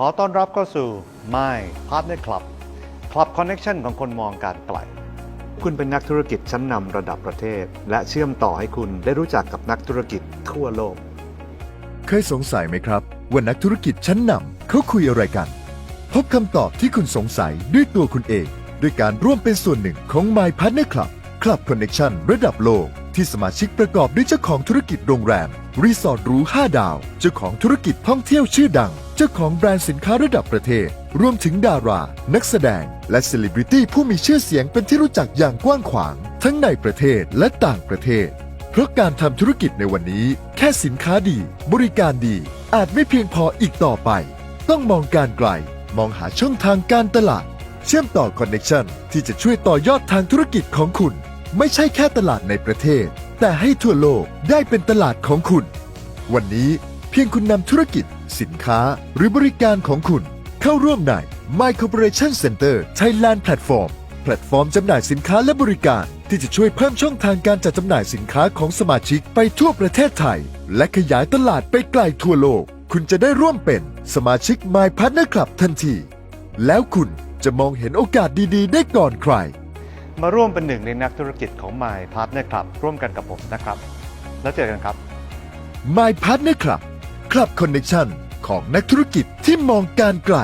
ขอต้อนรับเข้าสู่ My Partner Club Club Connection ของคนมองการไกล คุณเป็นนักธุรกิจชั้นนำระดับประเทศ และเชื่อมต่อให้คุณได้รู้จักกับนักธุรกิจทั่วโลก เคยสงสัยไหมครับ ว่านักธุรกิจชั้นนำเขาคุยอะไรกัน พบคำตอบที่คุณสงสัยด้วยตัวคุณเอง ด้วยการร่วมเป็นส่วนหนึ่งของ My Partner Club Club Connection ระดับโลกที่สมาชิกประกอบด้วยเจ้าของธุรกิจโรงแรม รีสอร์ทหรู 5 ดาว เจ้าของธุรกิจท่องเที่ยวชื่อดัง เจ้าของแบรนด์สินค้าระดับประเทศ รวมถึงดารา นักแสดง และเซเลบริตี้ผู้มีชื่อเสียงเป็นที่รู้จักอย่างกว้างขวาง ทั้งในประเทศและต่างประเทศ เพราะการทำธุรกิจในวันนี้ แค่สินค้าดี บริการดี อาจไม่เพียงพออีกต่อไป ต้องมองการไกล มองหาช่องทางการตลาด เชื่อมต่อคอนเน t ชันที่จะช่วยต่อยอดทางธุรกิจของคุณ ไม่ใช่แค่ตลาดในประเทศ แต่ให้ทั่วโลกได้เป็นตลาดของคุณ วันนี้ พียงคุณนำธุรกิจ สินค้า หรือบริการของคุณ เข้าร่วมใน My Corporation Center Thailand Platform แพลตฟอร์มจำหน่ายสินค้าและบริการ ที่จะช่วยเพิ่มช่องทางการจัดจำหน่ายสินค้าของสมาชิกไปทั่วประเทศไทย และขยายตลาดไปไกลทั่วโลก คุณจะได้ร่วมเป็นสมาชิก My Partner Club ทันที แล้วคุณจะมองเห็นโอกาสดีๆ ได้ก่อนใคร มาร่วมเป็นหนึ่งในนักธุรกิจของ My Partner Club ร่วมกันกับผมนะครับ แล้วเจอกันครับ My Partner Club Club Connection ของนักธุรกิจที่มองการไกล